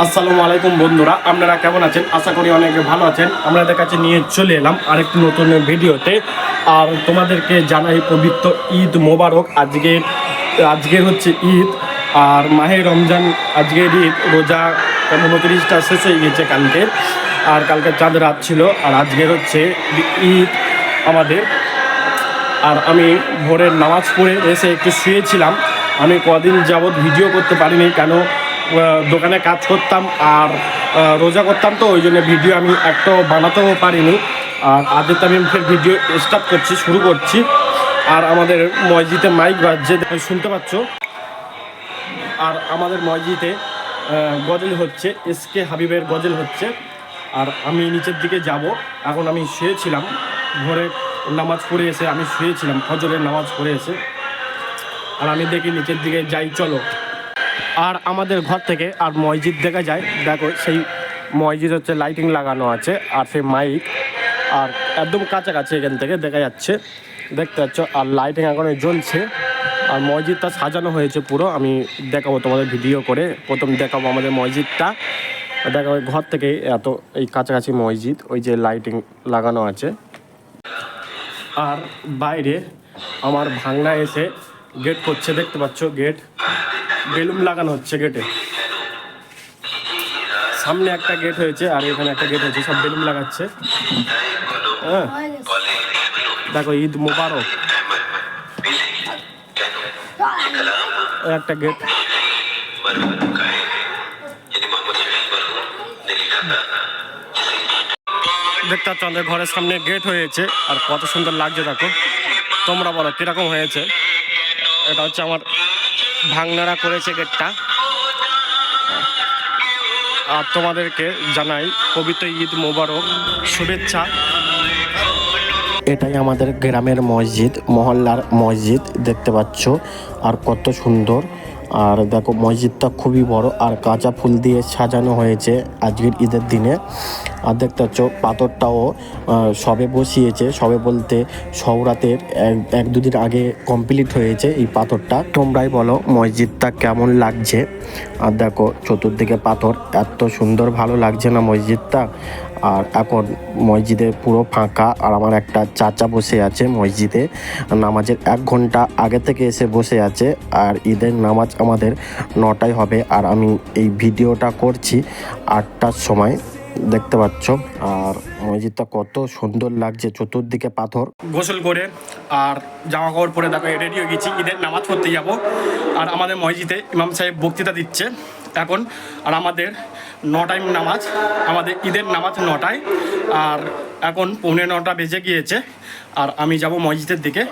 আসসালামু আলাইকুম বন্ধুরা, আপনারা কেমন আছেন? আশা করি অনেকে ভালো আছেন। আপনাদের কাছে নিয়ে চলে এলাম আরেকটি নতুন ভিডিওতে। আর তোমাদেরকে জানাই পবিত্র ঈদ মোবারক। আজকে আজকে হচ্ছে ঈদ, আর মাহে রমজান, আজকের ঈদ, রোজা উনত্রিশটা শেষ হয়ে গেছে কালকে। আর কালকে চাঁদ রাত ছিল, আর আজকের হচ্ছে ঈদ আমাদের। আর আমি ভোরের নামাজ পড়ে এসে একটু শুয়েছিলাম। আমি কদিন যাবৎ ভিডিও করতে পারিনি, কেন দোকানে কাজ করতাম আর রোজা করতাম তো, ওই জন্য ভিডিও আমি একটাও বানাতেও পারিনি। আর আজকে আমি ফের ভিডিও স্টার্ট করছি, শুরু করছি। আর আমাদের মসজিদে মাইক বাজছে শুনতে পাচ্ছ? আর আমাদের মসজিদে গজল হচ্ছে, এস কে হাবিবের গজল হচ্ছে। আর আমি নিচের দিকে যাব, এখন আমি শুয়েছিলাম। ভোরে নামাজ পড়ে এসে আমি শুয়েছিলাম, ফজরের নামাজ পড়ে এসে। আর আমি দেখি নিচের দিকে যাই, চলো। আর আমাদের ঘর থেকে আর মসজিদ দেখা যায়। দেখো সেই মসজিদ হচ্ছে লাইটিং লাগানো আছে আর সেই মাইক আর একদম কাছাকাছি এখান থেকে দেখা যাচ্ছে। দেখতে পাচ্ছ, আর লাইটিং এখন জ্বলছে। আর মসজিদটা সাজানো হয়েছে পুরো। আমি দেখাবো তোমাদের ভিডিও করে। প্রথম দেখাবো আমাদের মসজিদটা। দেখাবো ঘর থেকে এত এই কাছাকাছি মসজিদ, ওই যে লাইটিং লাগানো আছে। আর বাইরে আমার ভাঙনা এসে গেট করছে দেখতে পাচ্ছ গেট বেলুন লাগানো হচ্ছে গেটে সামনে একটা গেট হয়েছে আর এখানে একটা গেট হয়েছে, সব বেলুন লাগাচ্ছে। হ্যাঁ। দেখো, ঈদ মোবারক। একটা গেট দেখতে পাচ্ছ আমাদের ঘরের সামনে গেট হয়েছে, আর কত সুন্দর লাগছে দেখো। তোমরা বলো, কীরকম হয়েছে? এটা হচ্ছে আমার ভাঙনারা করেছে গেটটা। আর তোমাদেরকে জানাই, পবিত্র ঈদ মোবারক, শুভেচ্ছা। এটাই আমাদের গ্রামের মসজিদ, মহল্লার মসজিদ, দেখতে পাচ্ছ। আর কত সুন্দর। আর দেখো মসজিদটা খুবই বড় আর কাঁচা ফুল দিয়ে সাজানো হয়েছে আজকের ঈদের দিনে। আর দেখতে পাচ্ছ পাথরটাও সবে বসিয়েছে। সবে বলতে সৌরাতের এক দুদিন আগে কমপ্লিট হয়েছে এই পাথরটা। তোমরাই বলো মসজিদটা কেমন লাগছে। আর দেখো চতুর্দিকে পাথর, এত সুন্দর ভালো লাগছে না মসজিদটা। আর এখন মসজিদে পুরো ফাঁকা আর আমার একটা চাচা বসে আছে মসজিদে। নামাজের এক ঘণ্টা আগে থেকে এসে বসে আছে আর ঈদের নামাজ আমাদের নটায় হবে আর আমি এই ভিডিওটা করছি আটটার সময়, দেখতে পাচ্ছ। আর মসজিদটা কত সুন্দর লাগছে, চতুর্দিকে পাথর। গোসল করে আর জামা কাপড় পরে দেখো রেডি হয়ে গেছি। ঈদের নামাজ পড়তে যাব। আর আমাদের মসজিদে ইমাম সাহেব বক্তৃতা দিচ্ছে। এখন আর আমাদের ন টাইম নামাজ, আমাদের ঈদের নামাজ নটায়, আর এখন পৌনে নটা বেজে গিয়েছে, আর আমি যাব মসজিদের দিকে,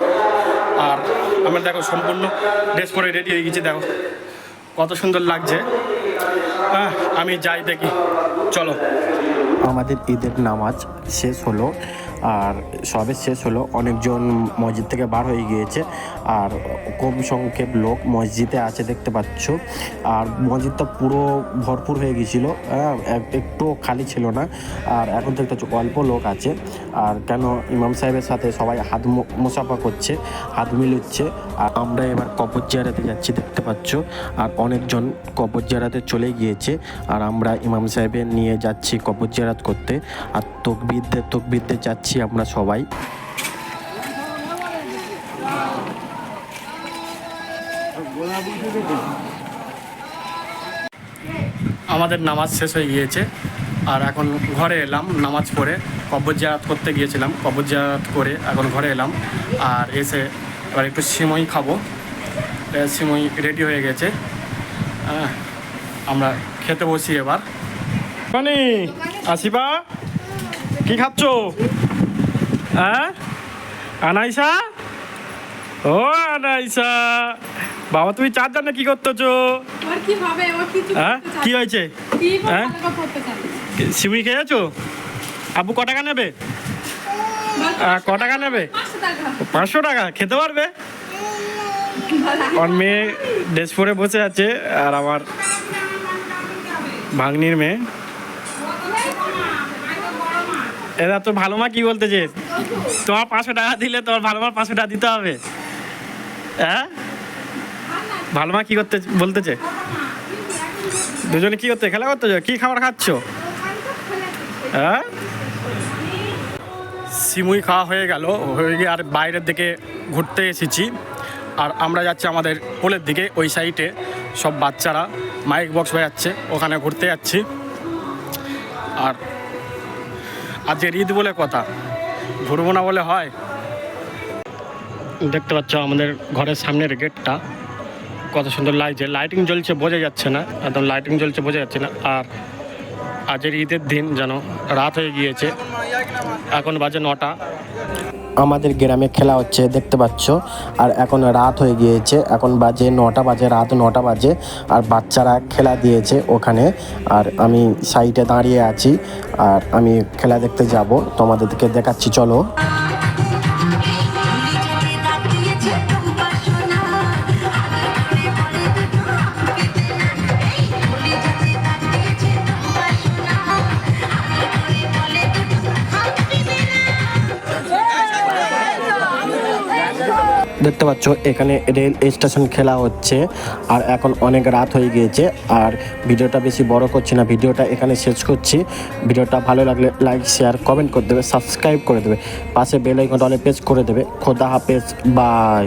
আর আমরা দেখো সম্পূর্ণ ড্রেস পরে রেডি হয়ে গেছি, দেখো কত সুন্দর লাগছে। হ্যাঁ আমি যাই দেখি, চলো। আমাদের ঈদের নামাজ শেষ হলো। আর সবে শেষ হলো। অনেকজন মসজিদ থেকে বার হয়ে গিয়েছে। আর কম সংখ্যক লোক মসজিদে আছে দেখতে পাচ্ছ। আর মসজিদটা পুরো ভরপুর হয়ে গিয়েছিল। হ্যাঁ এক- একটু খালি ছিল না। আর এখন দেখতে পাচ্ছ অল্প লোক আছে। আর কেন ইমাম সাহেবের সাথে সবাই হাত মোসাফা করছে, হাত মিলুচ্ছে। আর আমরা এবার কবর জিয়ারাতে যাচ্ছি দেখতে পাচ্ছ। আর অনেকজন কবর জিয়ারাতে চলে গিয়েছে। আর আমরা ইমাম সাহেবের নিয়ে যাচ্ছি কবর জিয়ারাত করতে। আর তকবিরতে তকবিরতে যাচ্ছি। আমরা সবাই। আমাদের নামাজ শেষ হয়ে গিয়েছে। আর এখন ঘরে এলাম, নামাজ পড়ে কব্বর জিয়ারাত করতে গিয়েছিলাম। কব্বর জিয়ারাত করে এখন ঘরে এলাম। আর এসে এবার একটু সিমই খাব। সিমই রেডি হয়ে গেছে। আমরা খেতে বসি এবার। পানি আসিবা কি খাচ্ছ? হ্যাঁ? আনাইসা? ও আনাইসা। বাবা তুমি চার জানে কি করতেছো? হ্যাঁ? কি হয়েছে? হ্যাঁ? চায়? না। খেয়েছো? আব্বু ক টাকা নেবে? ক টাকা নেবে? পাঁচশো টাকা। খেতে পারবে? আমার মেয়ে ড্রেস পরে বসে আছে আর আমার ভাগ্নির মেয়ে। এরা তো ভালো মা কি বলতেছে তোমার পাঁচশো টাকা দিলে তোমার ভালো মা পাঁচশো টাকা দিতে হবে। হ্যাঁ? ভালো মা কি করতে বলতেছে? দুজনে কি করতে, খেলা করতে? যাও? কি খাবার খাচ্ছ? হ্যাঁ? সিমুই খাওয়া হয়ে গেল। হয়ে গিয়ে আর বাইরের দিকে ঘুরতে এসেছি। আর আমরা যাচ্ছি আমাদের পোলের দিকে, ওই সাইডে। সব বাচ্চারা মাইক বক্স হয়ে যাচ্ছে ওখানে ঘুরতে যাচ্ছি। আর আজকের ঈদ বলে কথা। ঘুরবো না বলে হয়? দেখতে পাচ্ছ আমাদের ঘরের সামনের গেটটা। কত সুন্দর লাগছে লাইটিং জ্বলছে, বোঝা যাচ্ছে না। একদম লাইটিং জ্বলছে, বোঝা যাচ্ছে না। আর আজের ঈদের দিন যেন রাত হয়ে গিয়েছে। এখন বাজে নটা। আমাদের গ্রামে খেলা হচ্ছে, দেখতে পাচ্ছ। আর এখন রাত হয়ে গিয়েছে, এখন বাজে নটা বাজে, রাত নটা বাজে, আর বাচ্চারা খেলা দিয়েছে ওখানে। আর আমি সাইডে দাঁড়িয়ে আছি, আর আমি খেলা দেখতে যাব, তোমাদেরকে দেখাচ্ছি, চলো। দেখতে পাচ্ছ, এখানে রেল স্টেশন খেলা হচ্ছে। আর এখন অনেক রাত হয়ে গিয়েছে, আর ভিডিওটা বেশি বড় করছি না, ভিডিওটা এখানে শেষ করছি। ভিডিওটা ভালো লাগলে লাইক শেয়ার কমেন্ট করে দেবে সাবস্ক্রাইব করে দেবে। পাশে বেল আইকনটা অনেক প্রেস করে দেবে। খোদা হাফেজ বাই